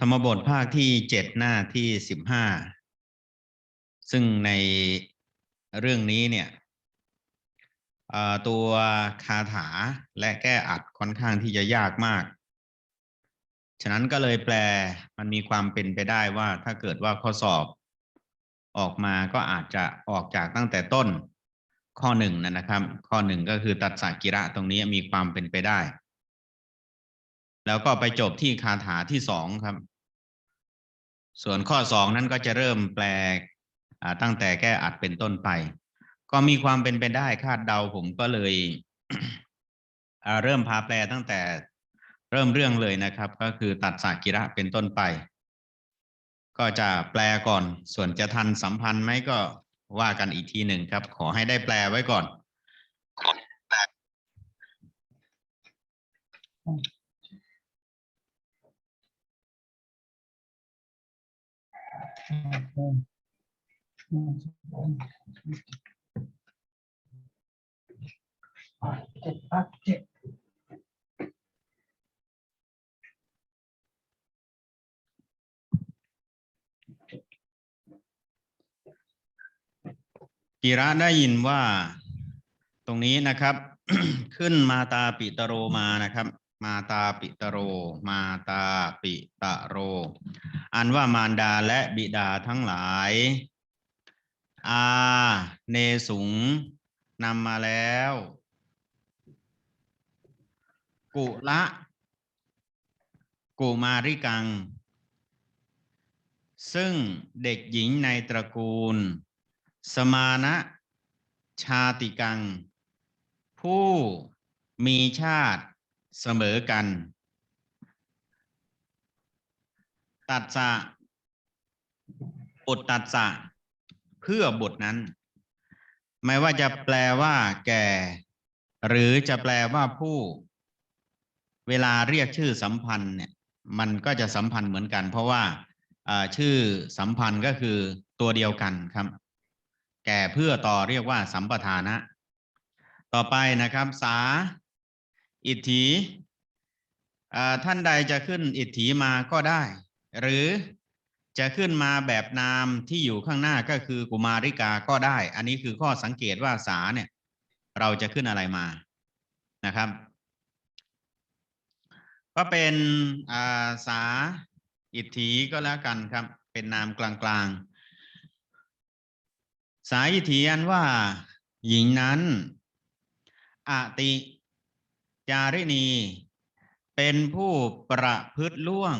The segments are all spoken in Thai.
ธรรมบทภาคที่เจ็ดหน้าที่สิบห้าซึ่งในเรื่องนี้เนี่ยตัวคาถาและแก้อัดค่อนข้างที่จะยากมาก ฉะนั้นก็เลยแปลมันมีความเป็นไปได้ว่าถ้าเกิดว่าข้อสอบออกมาก็อาจจะออกจากตั้งแต่ต้นข้อหนึ่งนะนะครับ ข้อหนึ่งก็คือตัดสากิระตรงนี้มีความเป็นไปได้ แล้วก็ไปจบที่คาถาที่สองครับ ส่วนข้อสองนั้นก็จะเริ่มแปลตั้งแต่แก้อัดเป็นต้นไป ก็มีความเป็นไปได้คาดเดาผมก็เลยเริ่มพาแปลตั้งแต่เริ่มเรื่องเลยนะครับ ก็คือตัดสากิระเป็นต้นไป ก็จะแปลก่อน ส่วนจะทันสัมพันธ์ไหมก็ว่ากันอีกทีหนึ่งครับ ขอให้ได้แปลไว้ก่อน เจ็ดปักเจ็ดกีระได้ยินว่าตรงนี้นะครับ ขึ้นมาตาปิตโรมานะครับ มาตาปิตโร มาตาปิตโร อันว่ามารดาและบิดาทั้งหลาย อาเนสุงนำมาแล้ว กุละกุมาริกัง ซึ่งเด็กหญิงในตระกูล สมานะชาติกัง ผู้มีชาติเสมอกัน ตัดสะบทตัดสะเพื่อบทนั้น ไม่ว่าจะแปลว่าแก่ หรือจะแปลว่าผู้ เวลาเรียกชื่อสัมพันธ์เนี่ย มันก็จะสัมพันธ์เหมือนกัน เพราะว่าชื่อสัมพันธ์ก็คือตัวเดียวกันครับ แก่เพื่อต่อเรียกว่าสัมปทานะ ต่อไปนะครับ สา อิทธิท่านใดจะขึ้นอิทธิมาก็ได้ หรือจะขึ้นมาแบบนามที่อยู่ข้างหน้าก็คือกุมาริกาก็ได้ อันนี้คือข้อสังเกตว่าสาเนี่ย เราจะขึ้นอะไรมานะครับ ก็เป็นอาสาอิทธิก็แล้วกันครับ เป็นนามกลางๆ สายิถีอันว่าหญิงนั้นอติจาริณี เป็นผู้ประพฤติล่วง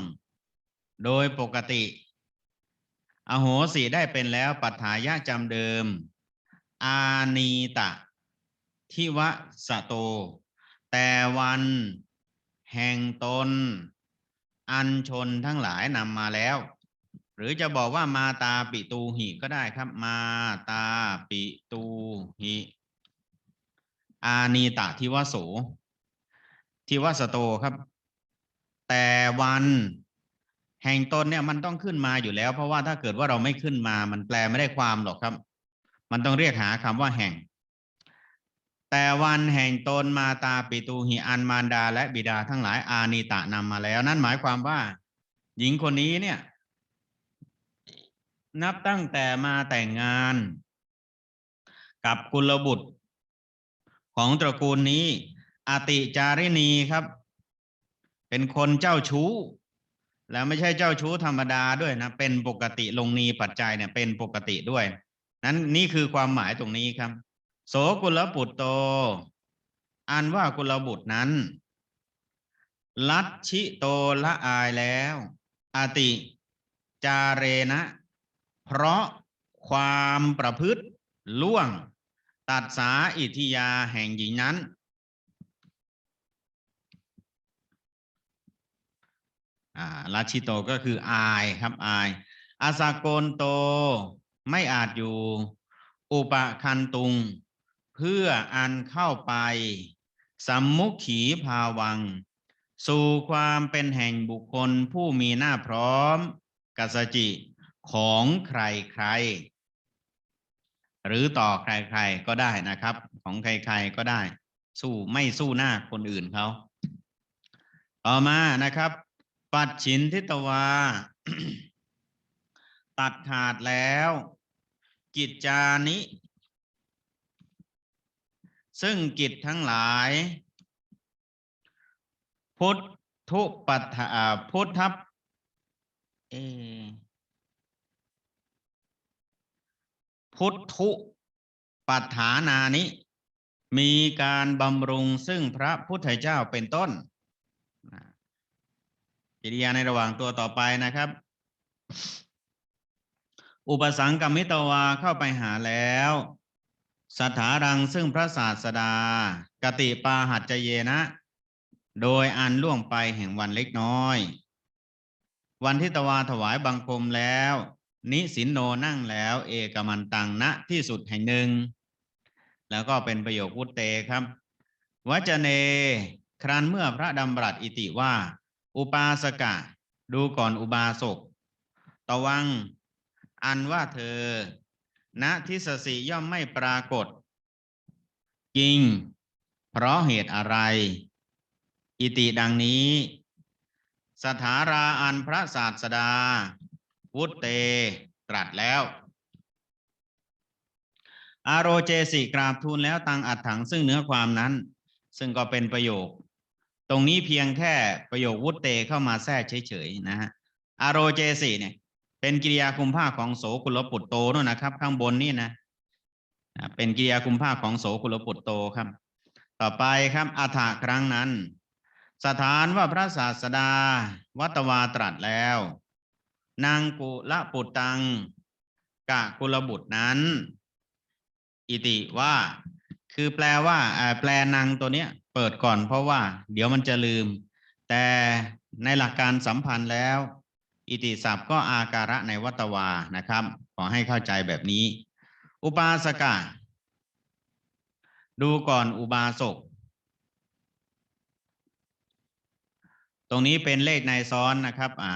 โดยปกติ อโหสิได้เป็นแล้วปัฏฐายะจำเดิม อานีตะ ทิวะสะโต แต่วันแห่งตน อันชนทั้งหลายนำมาแล้ว หรือจะบอกว่ามาตาปิตูหิก็ได้ครับ มาตาปิตูหิอานีตะทิวโสทิวสโตครับ แต่วัน แห่งตนเนี่ยมันต้องขึ้นมาอยู่แล้ว เพราะว่าถ้าเกิดว่าเราไม่ขึ้นมา มันแปลไม่ได้ความหรอกครับ มันต้องเรียกหาคำว่าแห่ง แต่วันแห่งตนมาตาปิตูหิอันมารดา และบิดาทั้งหลายอานีตะนำมาแล้ว นั่นหมายความว่า หญิงคนนี้เนี่ย นับตั้งแต่มาแต่งงาน กับกุลบุตร ของตระกูลนี้อติจารินีครับ เป็นคนเจ้าชู้ แล้วไม่ใช่เจ้าชู้ธรรมดาด้วยนะ เป็นปกติลงนีปัจจัยเนี่ยเป็นปกติด้วย นั้นนี่คือความหมายตรงนี้ครับ โสกุลบุตรโต อันว่ากุลบุตรนั้น ลัทชิโตละอายแล้วอติจาเรนะ เพราะความประพฤติล่วง ตัดสาอิทธิยาแห่งหญิงนั้น อ่าลัทชิโตก็คืออายครับอายอาสาโกนโตไม่อาจอยู่ อุปคันตุง เพื่ออันเข้าไปสัมมุขีภาวัง สู่ความเป็นแห่งบุคคลผู้มีหน้าพร้อม กัสจิของใครใคร หรือต่อใครๆก็ได้นะครับ ของใครๆก็ได้ สู้ไม่สู้หน้าคนอื่นเขาต่อมานะครับ ปัดฉินทิตวา ตัดขาดแล้ว กิจจานิ ซึ่งกิจทั้งหลาย พุทธุปัฏฐาพุทธเอพุทธุปัฏฐานานิ มีการบำรุงซึ่งพระพุทธเจ้าเป็นต้น กิริยาในระหว่างตัวต่อไปนะครับ อุปสังกมิตวาเข้าไปหาแล้ว สถารังซึ่งพระศาสดา กติปาหัจเจเยนะ โดยอันล่วงไปแห่งวันเล็กน้อย วันที่ตวาถวายบังคมแล้ว นิสินโนนั่งแล้ว เอกมันตังณที่สุดแห่งหนึ่ง แล้วก็เป็นประโยควุตเตครับ วัจเน ครั้นเมื่อพระดำรัสอิติว่า อุปาสกะ ดูก่อนอุบาสก ตวัง อันว่าเธอ ณทิสสีย่อมไม่ปรากฏ จริง เพราะเหตุอะไร อิติดังนี้ สถาราอันพระศาสดา วุตเต ตรัสแล้วอาโรเจสิกราบทูลแล้วตังอัดถังซึ่งเนื้อความนั้น ซึ่งก็เป็นประโยค ตรงนี้เพียงแค่ประโยควุตเตเข้ามาแทรกเฉยๆนะฮะอาโรเจสิเนี่ยเป็นกิริยาคุมภาคของโสกุลปุตโตนู่นนะครับ ข้างบนนี่นะเป็นกิริยาคุมภาคของโสกุลปุตโตครับ ต่อไปครับอัฐาครั้งนั้น สถานว่าพระศาสดา วัตวาตรัสแล้ว นางกุละปุตตังกะกุลบุตรนั้น อิติว่า คือแปลว่าแปลนางตัวเนี้ย เปิดก่อนเพราะว่า เดี๋ยวมันจะลืม แต่ในหลักการสัมพันธ์แล้ว อิติศัพท์ก็อาการะในวัตวานะครับ ขอให้เข้าใจแบบนี้ อุปาสกะ ดูก่อนอุบาสก ตรงนี้เป็นเลขในซ้อนนะครับ อ่า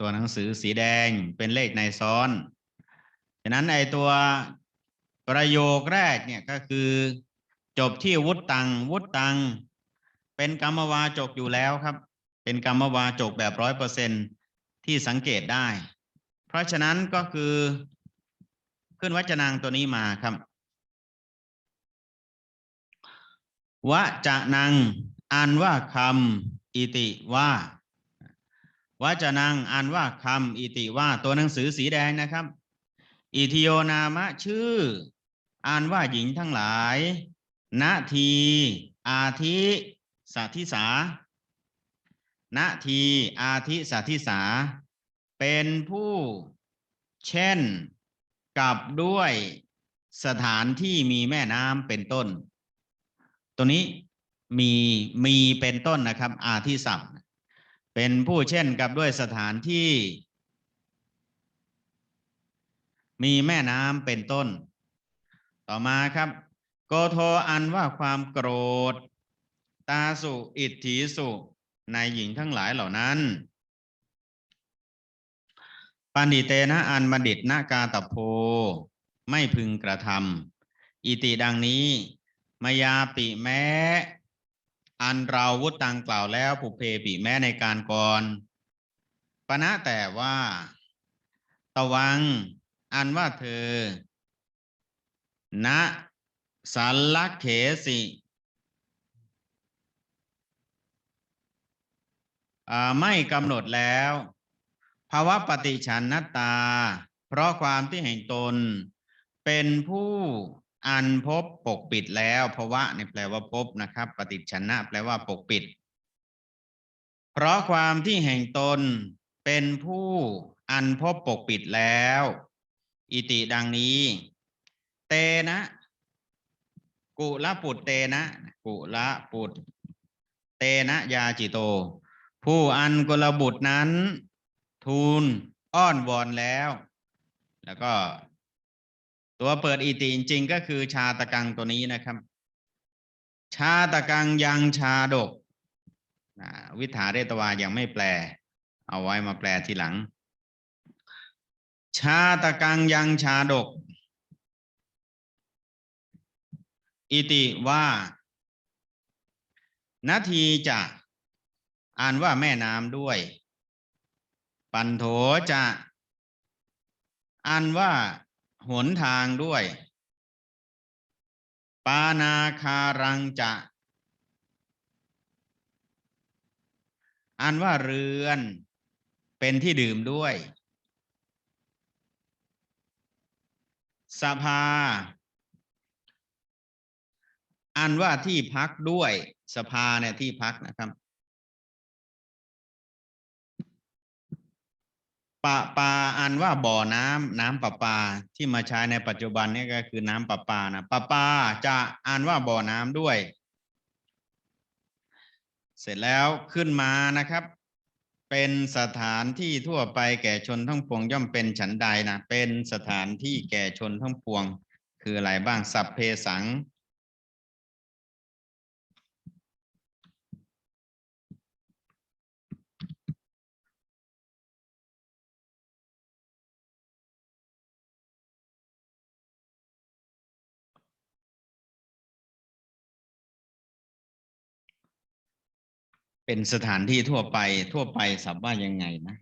ตัวหนังสือสีแดงเป็นเลขในซ้อนฉะนั้นไอตัวประโยคแรกเนี่ยก็คือ จบที่วุตตัง วุตตัง เป็นกรรมวาจกอยู่แล้วครับ เป็นกรรมวาจกแบบร้อยเปอร์เซ็นที่สังเกตได้ เพราะฉะนั้นก็คือขึ้นวัจนางตัวนี้มาครับวะจะนังอันว่าคำอิติว่าวะจะนังอันว่าคำอิติว่าตัวหนังสือสีแดงนะครับ อิทิโยนามะชื่อ อ่านว่าหญิงทั้งหลาย นาทีอาทิสัทิสานาทีอาทิสัทิสา เป็นผู้เช่นกับด้วยสถานที่มีแม่น้ำเป็นต้น ตัวนี้มีมีเป็นต้นนะครับ อาทิศัพเป็นผู้เช่นกับด้วยสถานที่ มีแม่น้ำเป็นต้น ต่อมาครับ โกโทอันว่าความโกรธ ตาสุอิทธิสุในหญิงทั้งหลายเหล่านั้นปันดิเตนะอันบัณฑิตนากาตโพ ไม่พึงกระทำอิติดังนี้มายาปิแม้ อันเราวุตตังกล่าวแล้วปุเพปิแม้ในการก่อนปณะแต่ว่า ตวัง อันว่าเธอ ณ สัลลักเขสิไม่กำหนดแล้วภาวะปฏิชันนตา เพราะความที่แห่งตน เป็นผู้อันพบปกปิดแล้วภาวะนี่แปลว่าพบนะครับ ปฏิชันนะแปลว่าปกปิด เพราะความที่แห่งตน เป็นผู้อันพบปกปิดแล้ว อิติดังนี้ เตนะ กุละปุตเตนะ กุละปุตเตนะยาจิโต ผู้อันกุลบุตรนั้น ทูลอ้อนวอนแล้ว แล้วก็ ตัวเปิดอิติจริง ๆ ก็คือชาตะกังตัวนี้นะครับ ชาตะกังยังชาดกวิถาเรตวายังไม่แปล เอาไว้มาแปลทีหลัง ชาตะกังยังชาดก อิติว่านาทีจะอ่านว่าแม่น้ำด้วย ปันโถจะอันว่าหนทางด้วย ปานาคารังจะอันว่าเรือนเป็นที่ดื่มด้วย สภา อันว่าที่พักด้วยสภาเนี่ยที่พักนะครับปะปาอันว่าบ่อน้ำน้ำประปาที่มาใช้ในปัจจุบันนี่ก็คือน้ำประปานะประปาจะอ่านว่าบ่อน้ำด้วย เสร็จแล้วขึ้นมานะครับ เป็นสถานที่ทั่วไปแก่ชนทั้งปวงย่อมเป็นฉันใดนะเป็นสถานที่แก่ชนทั้งปวง คืออะไรบ้างสัพเพสัง เป็นสถานที่ทั่วไป ทั่วไปศัพท์ว่ายังไงนะ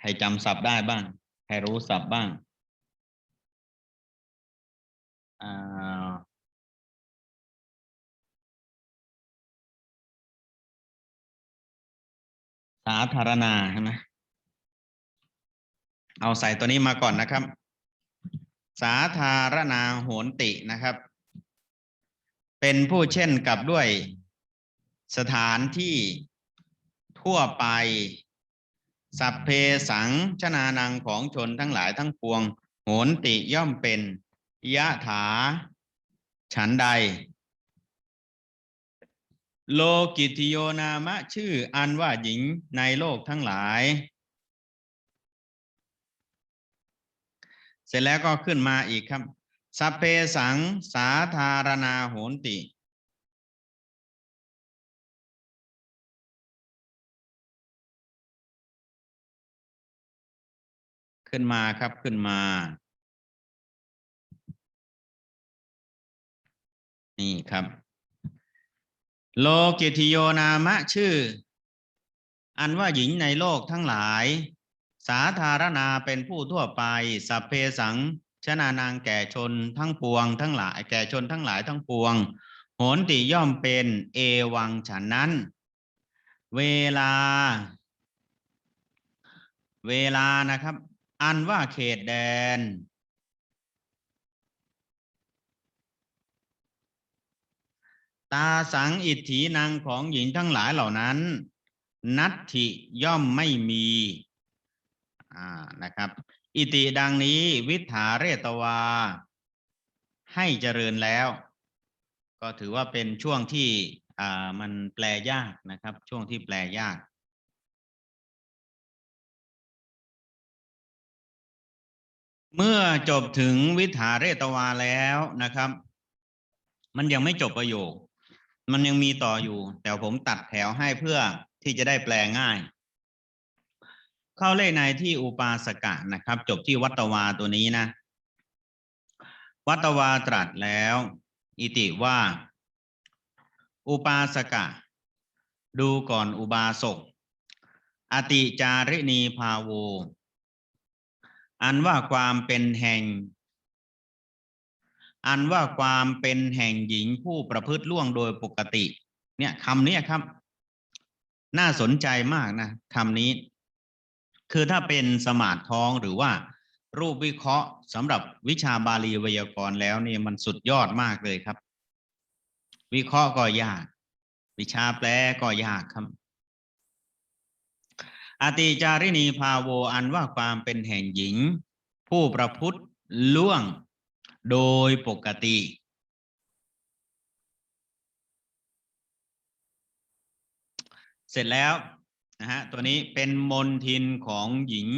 ใครจำศัพท์ได้บ้างใครรู้ศัพท์บ้างอ่าสาธารณาใช่ไหมเอาใส่ตัวนี้มาก่อนนะครับ สาธารณาโหนตินะครับ เป็นผู้เช่นกับด้วย สถานที่ทั่วไป สัพเพสังชนานังของชนทั้งหลายทั้งปวง โหนติย่อมเป็นยะถา ฉันใด โลกิติโยนามะชื่ออันว่าหญิงในโลกทั้งหลาย เสร็จแล้วก็ขึ้นมาอีกครับ สัพเพสังสาธารณาโหนติ ขึ้นมาครับขึ้นมา นี่ครับ โลกิติโยนามะชื่อ อันว่าหญิงในโลกทั้งหลาย สาธารณาเป็นผู้ทั่วไป สัพเพสังชนานางแก่ชนทั้งปวง ทั้งหลายแก่ชนทั้งหลายทั้งปวง โหนติย่อมเป็นเอวังฉันนั้น เวลา เวลานะครับ อันว่าเขตแดน ตาสังอิทธินางของหญิงทั้งหลายเหล่านั้น นัตถิย่อมไม่มีอ่านะครับ อิติดังนี้วิถาเรตวา ให้เจริญแล้ว ก็ถือว่าเป็นช่วงที่อ่ามันแปลยากนะครับ ช่วงที่แปลยาก เมื่อจบถึงวิถาเรตวาแล้วนะครับ มันยังไม่จบประโยค มันยังมีต่ออยู่ แต่ผมตัดแถวให้เพื่อที่จะได้แปลง่าย เข้าเลขในที่อุปาสกะนะครับ จบที่วัตวาตัวนี้นะ วัตวาตรัสแล้ว อิติว่า อุปาสกะ ดูก่อนอุบาสก อติจาริณีภาโว อันว่าความเป็นแห่ง อันว่าความเป็นแห่งหญิงผู้ประพฤติล่วงโดยปกติ เนี่ยคำนี้ครับ น่าสนใจมากนะคำนี้ คือถ้าเป็นสมาร์ทท้องหรือว่า รูปวิเคราะห์สำหรับวิชาบาลีไวยากรณ์แล้วนี่มันสุดยอดมากเลยครับ วิเคราะห์ก็ยาก วิชาแปลก็ยากครับ อติจาริณีภาโวอันว่าความเป็นแห่งหญิง ผู้ประพฤติล่วงโดยปกติ เสร็จแล้วนะฮะตัวนี้เป็นมนทินของหญิง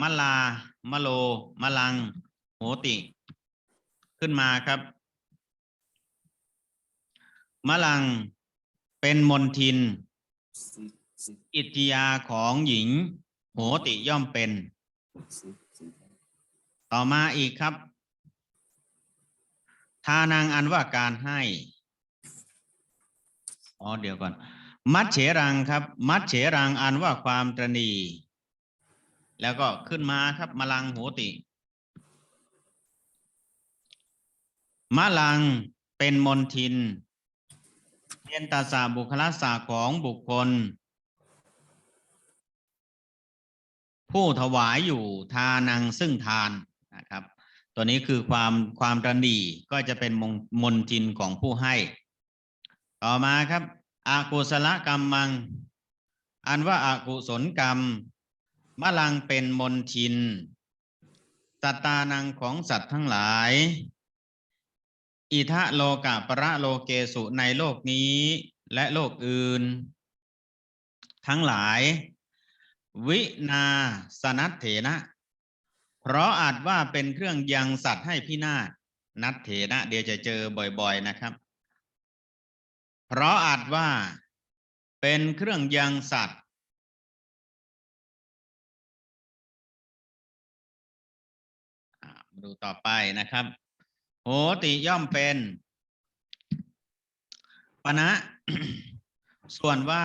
มะลามะโลมะลังโหติ ขึ้นมาครับมะลัง เป็นมนทิน อิทธิยาของหญิง โหติย่อมเป็น ต่อมาอีกครับ ทานางอันว่าการให้อ๋อเดี๋ยวก่อน มัดเฉรังครับ มัดเฉรังอ่านว่าความตรณีแล้วก็ขึ้นมาครับมลังโหติมะลังเป็นมนทิน เป็นตาสาบุคลาสาของบุคคล ผู้ถวายอยู่ทานังซึ่งทานนะครับ ตัวนี้คือความความตรณีก็จะเป็นมงมนทินของผู้ให้ ต่อมาครับ อากุศลกรรมมัง อันว่าอากุศลกรรมมะลังเป็นมนทินตตานังของสัตว์ทั้งหลาย อิทะโลกะประโลเกสุในโลกนี้และโลกอื่น ทั้งหลาย วินาสนัตเถนะ เพราะอาจว่าเป็นเครื่องยังสัตว์ให้พินาศนัตเถนะเดี๋ยวจะเจอบ่อยๆนะครับ เพราะอาจว่าเป็นเครื่องยังสัตว์อ่ามาดูต่อไปนะครับ โหติย่อมเป็นปณะส่วนว่า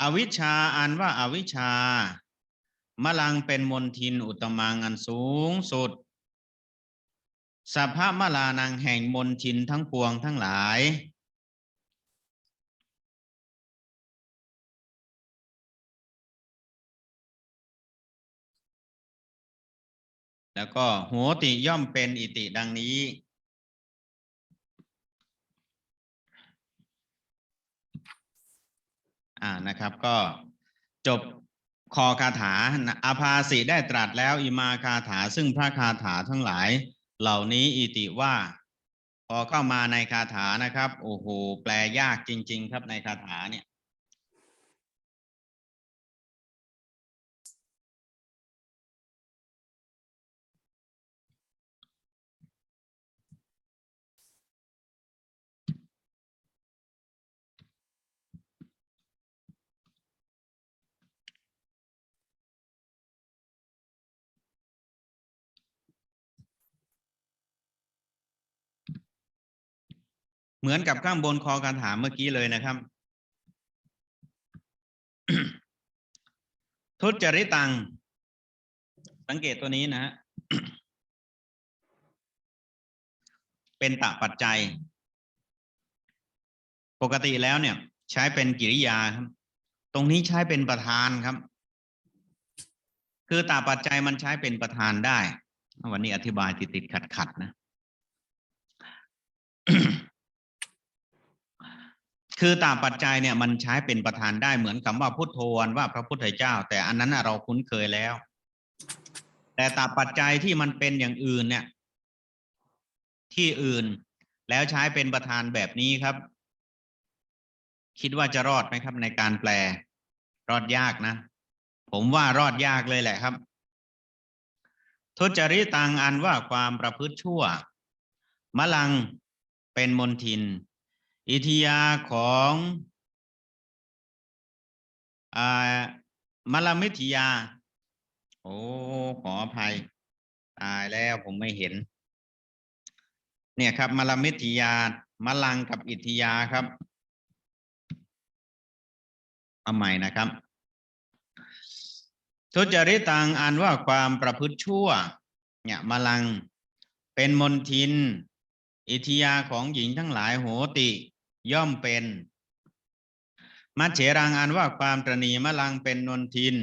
อาวิชชาอันว่าอาวิชชามลังเป็นมนทินอุตมังอันสูงสุดสัพพะมลานังแห่งมนทินทั้งปวงทั้งหลาย แล้วก็โหติย่อมเป็นอิติดังนี้ อ่านะครับก็จบคอคาถาอาภาสิได้ตรัสแล้วอิมาคาถา ซึ่งพระคาถาทั้งหลาย เหล่านี้อิติว่า พอเข้ามาในคาถานะครับ โอ้โห แปลยากจริง ๆ ครับในคาถาเนี่ย เหมือนกับข้างบนคอคารถามเมื่อกี้เลยนะครับ ทุจริตัง สังเกตตัวนี้นะฮะเป็นตะปัจจัย ปกติแล้วเนี่ย ใช้เป็นกิริยาครับ ตรงนี้ใช้เป็นประธานครับ คือตาปัจจัยมันใช้เป็นประธานได้ วันนี้อธิบายติดติดขัดขัดๆนะ คือตามปัจจัยเนี่ยมันใช้เป็นประธานได้เหมือนคำว่าพุทโธนว่าพระพุทธเจ้า แต่อันนั้นเราคุ้นเคยแล้ว แต่ตามปัจจัยที่มันเป็นอย่างอื่นเนี่ย ที่อื่นแล้วใช้เป็นประธานแบบนี้ครับ คิดว่าจะรอดไหมครับ ในการแปล รอดยากนะ ผมว่ารอดยากเลยแหละครับ ทุจริตังอันว่าความประพฤติชั่วมะลังเป็นมนทิน อิทิยาของอามลมิทยา โอ้ ขออภัย ตายแล้วผมไม่เห็น เนี่ยครับมลมิทยามลังกับอิทยาครับเอาใหม่นะครับทุจริตังอันว่าความประพฤติชั่ว เนี่ยมลังเป็นมนทิน อิทยาของหญิงทั้งหลายโหติ ย่อมเป็น มัจเฉรังอันว่าความตรณีมะลังเป็นนนทิน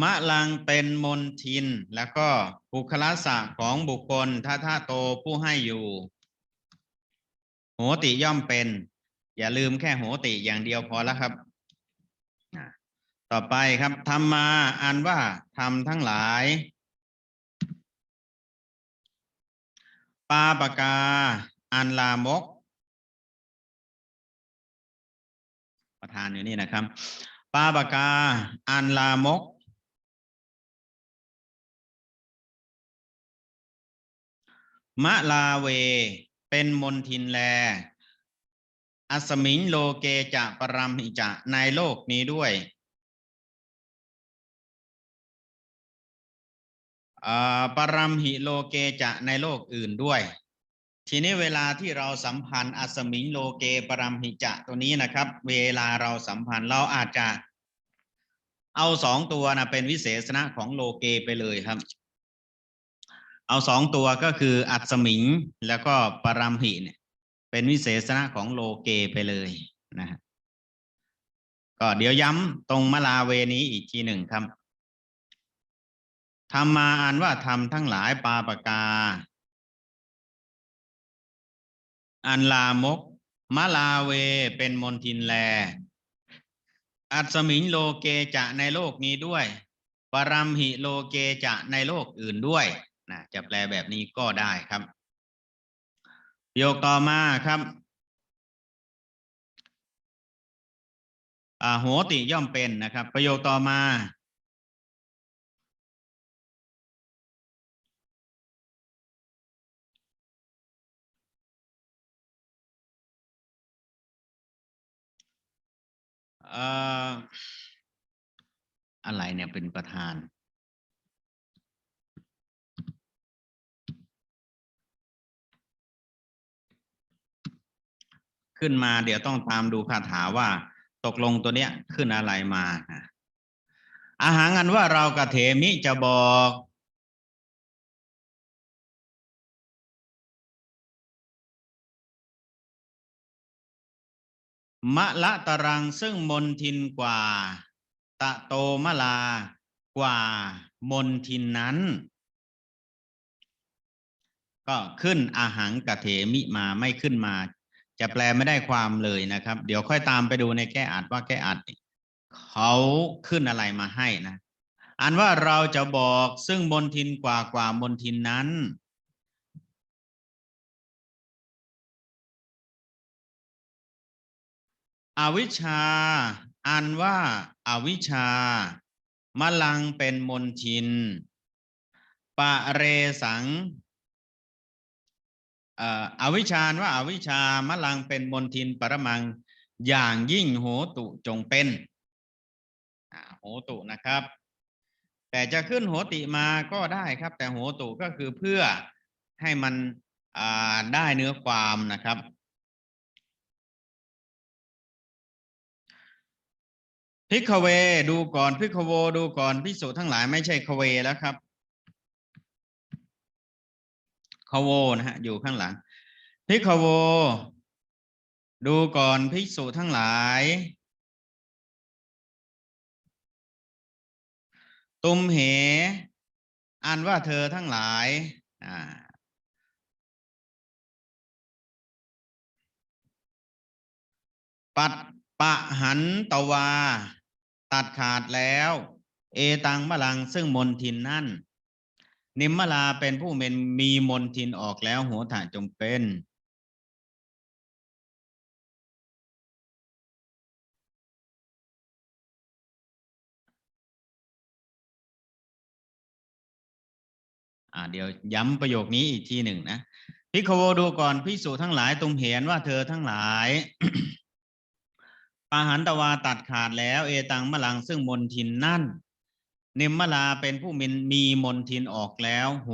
มะลังเป็นมนทิน แล้วก็บุคลาสะของบุคคลท่าท่าโตผู้ให้อยู่ โหติย่อมเป็น อย่าลืมแค่โหติอย่างเดียวพอแล้วครับ ต่อไปครับธรรมาอันว่าธรรมทั้งหลาย ปาปกาอันลามก ประธานอยู่นี่นะครับ ปาปกาอันลามก มะลาเว เป็นมนทินแล อสมิงโลเกจะปรัมหิจะในโลกนี้ด้วย ปรัมหิโลเกจะในโลกอื่นด้วย ทีนี้เวลาที่เราสัมพันธ์อัสมิงโลเกปรัมหิจะตัวนี้นะครับ เวลาเราสัมพันธ์เราอาจจะ เอาสองตัวนะเป็นวิเศษณะของโลเกไปเลยครับ เอาสองตัวก็คืออัศมิงแล้วก็ปรัมหิเนี่ย เป็นวิเศษณะของโลเกไปเลยนะฮะก็เดี๋ยวย้ำตรงมลาเวนี้อีกทีหนึ่งครับ ธรรมาอ่านว่าธรรมทั้งหลายปาปกา อันลามกมลาเวเป็นมนทินแล อัศมิงโลเกจะในโลกนี้ด้วย ปรัมหิโลเกจะในโลกอื่นด้วยนะจะแปลแบบนี้ก็ได้ครับประโยคต่อมาครับอ่าโหติย่อมเป็นนะครับ ประโยคต่อมา อะไรเนี่ยเป็นประธาน ขึ้นมาเดี๋ยวต้องตามดูคาถาว่า ตกลงตัวเนี้ยขึ้นอะไรมาอาหารอันว่าเรากระเถมิจะบอก มะละตรังซึ่งมนทินกว่า ตะโตมะลากว่ามนทินนั้น ก็ขึ้นอาหารกะเถมิมาไม่ขึ้นมา จะแปลไม่ได้ความเลยนะครับ เดี๋ยวค่อยตามไปดูในแก้อัดว่าแก้อัดเขาขึ้นอะไรมาให้นะอันว่าเราจะบอกซึ่งมนทินกว่ากว่ามนทินนั้น อวิชชา อันว่าอาวิชชามลังเป็นมนทิน ปะเรสังเอ่ออวิชาว่าอาวิชามลังเป็นมนทินปรมังอย่างยิ่งโหตุจงเป็นโหตุนะครับ แต่จะขึ้นโหติมาก็ได้ครับ แต่โหตุก็คือเพื่อให้มันได้เนื้อความนะครับ พิกเว ดูก่อนพิกโว ดูก่อนพิสุทั้งหลายไม่ใช่คเวแล้วครับคโวนะฮะอยู่ข้างหลังพิกโว ดูก่อนภิกษุทั้งหลาย ตุมเหอันว่าเธอทั้งหลายอ่าปัดปะหันตวา ตัดขาดแล้ว เอตังมะลังซึ่งมนทินนั่น นิมมลาเป็นผู้เป็นมีมนทินออกแล้วหัวถาจงเป็นอ่าเดี๋ยวย้ำประโยคนี้อีกทีหนึ่งนะพิคโวดูก่อนพิสูจทั้งหลายตุมเห็นว่าเธอทั้งหลาย ปาหันตวาตัดขาดแล้ว เอตังมะลังซึ่งมนทินนั่น นิมมลาเป็นผู้มีมีมนทินออกแล้ว โห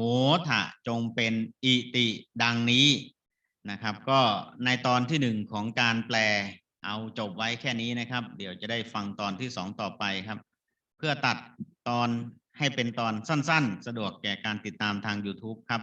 ถะจงเป็นอิติดังนี้นะครับ ก็ในตอนที่หนึ่งของการแปลเอาจบไว้แค่นี้นะครับ เดี๋ยวจะได้ฟังตอนที่สองต่อไปครับ เพื่อตัดตอนให้เป็นตอนสั้น ๆ สะดวกแก่การติดตามทาง YouTube ครับ